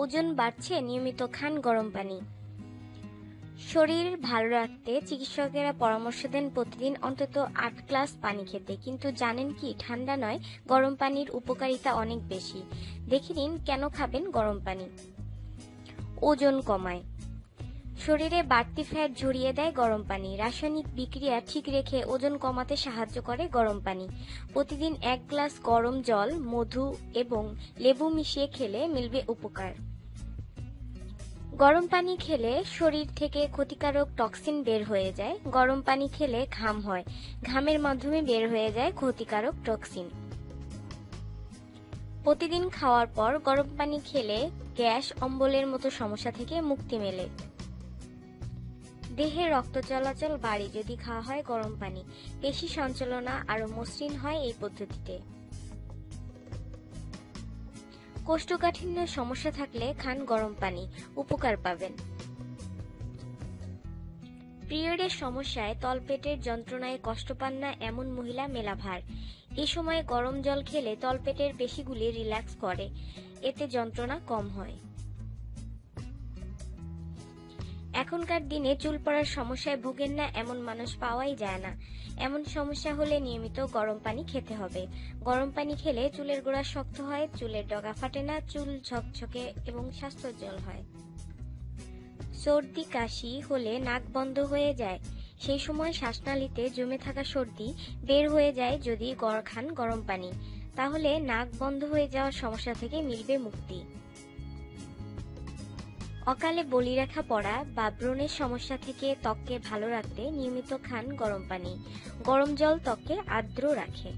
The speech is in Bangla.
ওজন বাড়ছে নিয়মিত খান গরম পানি। শরীর ভালো রাখতে চিকিৎসকেরা পরামর্শ দেন প্রতিদিন অন্তত আট গ্লাস পানি খেতে। কিন্তু জানেন কি, ঠান্ডা নয়, গরম পানির উপকারিতা অনেক বেশি। দেখে নিন কেন খাবেন গরম পানি। ওজন কমায়। শরীরে বাড়তি ফ্যাট ঝরিয়ে দেয় গরম পানি। রাসায়নিক বিক্রিয়া ঠিক রেখে ওজন কমাতে সাহায্য করে গরম পানি। প্রতিদিন এক গ্লাস গরম জল, মধু এবং লেবু মিশিয়ে খেলে মিলবে উপকার। গরম পানি খেলে শরীর থেকে ক্ষতিকারক টক্সিন বের হয়ে যায়। গরম পানি খেলে ঘাম হয়। ঘামের মাধ্যমে বের হয়ে যায় ক্ষতিকারক টক্সিন। প্রতিদিন খাওয়ার পর গরম পানি খেলে গ্যাস, অম্বলের মতো সমস্যা থেকে মুক্তি মেলে। দেহে রক্ত চলাচল বাড়ে যদি খাওয়া হয় গরম পানি। পেশি সঞ্চালনা আরও মসৃণ হয় এই পদ্ধতিতে। কোষ্ঠকাঠিন্য সমস্যা থাকলে খান গরম পানি, উপকার পাবেন। পিরিয়ডের সমস্যায় তলপেটের যন্ত্রণায় কষ্ট পান না এমন মহিলা মেলাভার। এ সময় গরম জল খেলে তলপেটের পেশিগুলি রিল্যাক্স করে, এতে যন্ত্রণা কম হয়। এখনকার দিনে চুল পড়ার সমস্যায় ভোগেন না এমন মানুষ পাওয়াই যায় না। এমন সমস্যা হলে নিয়মিত গরম পানি খেতে হবে। গরম পানি খেলে চুলের গোড়া শক্ত হয়, চুলের ডগা ফাটে না, চুল ঝকঝকে এবং স্বাস্থ্যোজ্জ্বল হয়। সর্দি, কাশি হলে নাক বন্ধ হয়ে যায়। সেই সময় শ্বাসনালীতে জমে থাকা সর্দি বের হয়ে যায় যদি গড় খান গরম পানি। তাহলে নাক বন্ধ হয়ে যাওয়ার সমস্যা থেকে মিলবে মুক্তি। অকালে বলি রেখা পড়া বা ব্রণের সমস্যা থেকে ত্বককে ভালো রাখতে নিয়মিত খান গরম পানি। গরম জল ত্বককে আর্দ্র রাখে।